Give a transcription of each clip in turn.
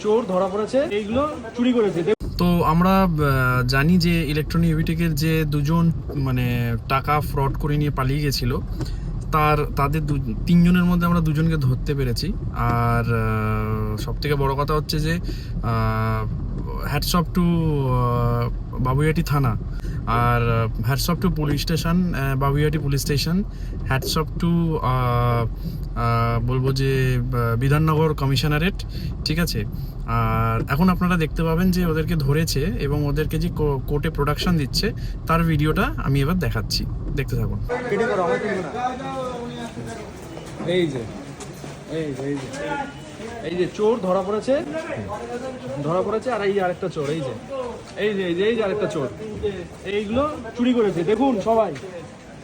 চোর ধরা পড়েছে তো আমরা জানি যে ইলেকট্রনিক ইভিটেকের যে দুজন মানে টাকা ফ্রড করে নিয়ে পালিয়ে গেছিল, তার, তাদের তিনজনের মধ্যে আমরা দুজনকে ধরতে পেরেছি। আর সব থেকে বড় কথা হচ্ছে যে হ্যাটসঅপ টু বাবুইয়াটি থানা আর hats off to police station Babuiyati police station hats off to বলব যে বিধাননগর কমিশনারেট, ঠিক আছে? আর এখন আপনারা দেখতে পাবেন যে ওদেরকে ধরেছে এবং ওদেরকে যে কোর্টে প্রোডাকশন দিচ্ছে, তার ভিডিওটা আমি এবার দেখাচ্ছি। দেখতে থাকুন। এই যে এই যে এই যে। এই যে চোর ধরা পড়েছে ধরা পড়েছে আর এই যে আরেকটা চোর এই যে। এই যে এই যে এই যে আরেকটা চোর। এইগুলো চুরি করেছে। দেখুন সবাই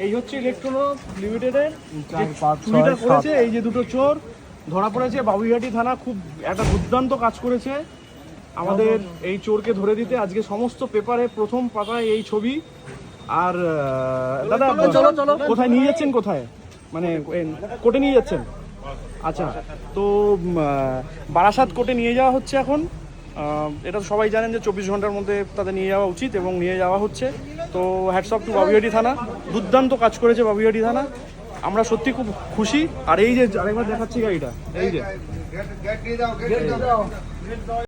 এই হচ্ছে ইলেকট্রনো লিমিটেডের যে চুরিটা করেছে এই যে দুটো চোর ধরা পড়েছে। বাবুইহাটি থানা খুব একটা দুর্দান্ত কাজ করেছে। আমাদের এই চোরকে ধরে দিতে আজকে সমস্ত পেপারে প্রথম পাতায় এই ছবি। আর দাদা চলো চলো কোথায় নিয়ে যাচ্ছেন কোথায়? মানে কোর্টে নিয়ে যাচ্ছেন? আচ্ছা তো বারাসাত কোর্টে নিয়ে যাওয়া হচ্ছে এখন। এটা সবাই জানেন যে চব্বিশ ঘণ্টার মধ্যে তাদের নিয়ে যাওয়া উচিত এবং নিয়ে যাওয়া হচ্ছে। তো হ্যাটসঅপ টু বাবুহাটি থানা, দুর্দান্ত কাজ করেছে বাবুহাটি থানা। আমরা সত্যি খুব খুশি। আর এই যে, আরেকবার দেখাচ্ছি গাড়িটা। এই যে।